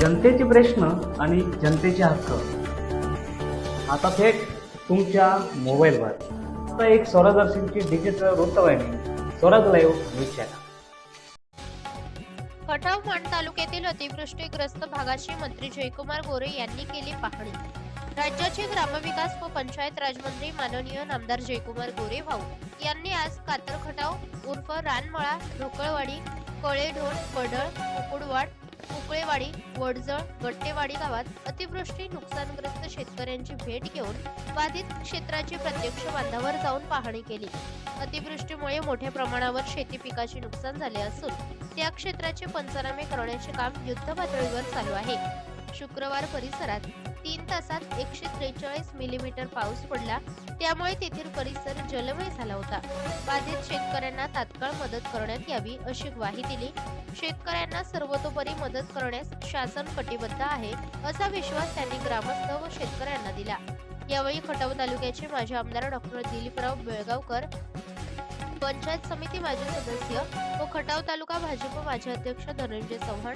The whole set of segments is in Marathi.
जनतेचे प्रश्न आणि जनतेचे हक्क. आता थेट तुमच्या मोबाईलवर आता एक स्वरदर्शनची डिजिटल वृत्तवाहिनी Swaraj live news channel Khatav Maan तालुक्यातील अतिवृष्टीग्रस्त भागाची मंत्री जयकुमार गोरे यांनी केली पाहणी. राज्याचे ग्रामविकास व पंचायत राजमंत्री माननीय नामदार जयकुमार गोरे भाऊ यांनी आज कातर खटाव उर्फ रानमळा ढोकळवाडी कळेढोण पडळ कुकुडवाड कुकळेवाडी वडजळ गट्टेवाडी गावात अतिवृष्टी नुकसानग्रस्त शेतकऱ्यांची भेट घेऊन बाधित क्षेत्राची प्रत्यक्ष बांधावर जाऊन पाहणी केली. अतिवृष्टीमुळे मोठ्या प्रमाणावर शेती पिकाचे नुकसान झाले असून त्या क्षेत्राचे पंचनामे करण्याचे काम युद्ध पातळीवर चालू आहे. शुक्रवार परिसरात तीन तासात एकशे त्रेचाळीस मिलीमीटर पाऊस पडला. त्यामुळे तेथील परिसर जलमय झाला होता. बाधित शेतकऱ्यांना तात्काळ मदत करण्यात यावी अशी ग्वाही दिली. शेतकऱ्यांना सर्वतोपरी मदत करण्यास शासन कटिबद्ध आहे असा विश्वास त्यांनी ग्रामस्थ व शेतकऱ्यांना दिला. यावेळी खटाव तालुक्याचे माजी आमदार डॉक्टर दिलीपराव बेळगावकर पंचायत समिती माजी सदस्य व खटाव तालुका भाजप माजी अध्यक्ष धनंजय चव्हाण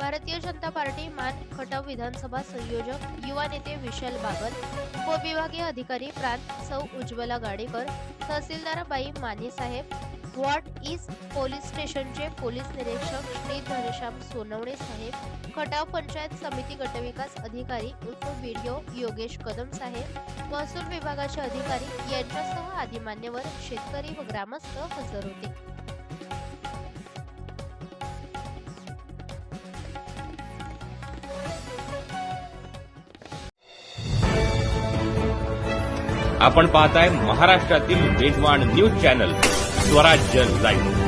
भारतीय जनता पार्टी मान खटाव विधानसभा संयोजक युवा नेते विशाल बागल उपविभागीय अधिकारी प्रांत सौ उज्ज्वला गाडेकर तहसीलदार बाई माने साहेब व्हॉट इज पोलीस स्टेशनचे पोलीस निरीक्षक श्री घनश्याम सोनवणे साहेब खटाव पंचायत समिती गटविकास अधिकारी उर्फ बीडीओ योगेश कदम साहेब महसूल विभागाचे अधिकारी यांच्यासह आदी मान्यवर शेतकरी व ग्रामस्थ हजर होते. आपण पाहताय महाराष्ट्रातील वेगवान न्यूज चॅनल. स्वराज्य लाईव्ह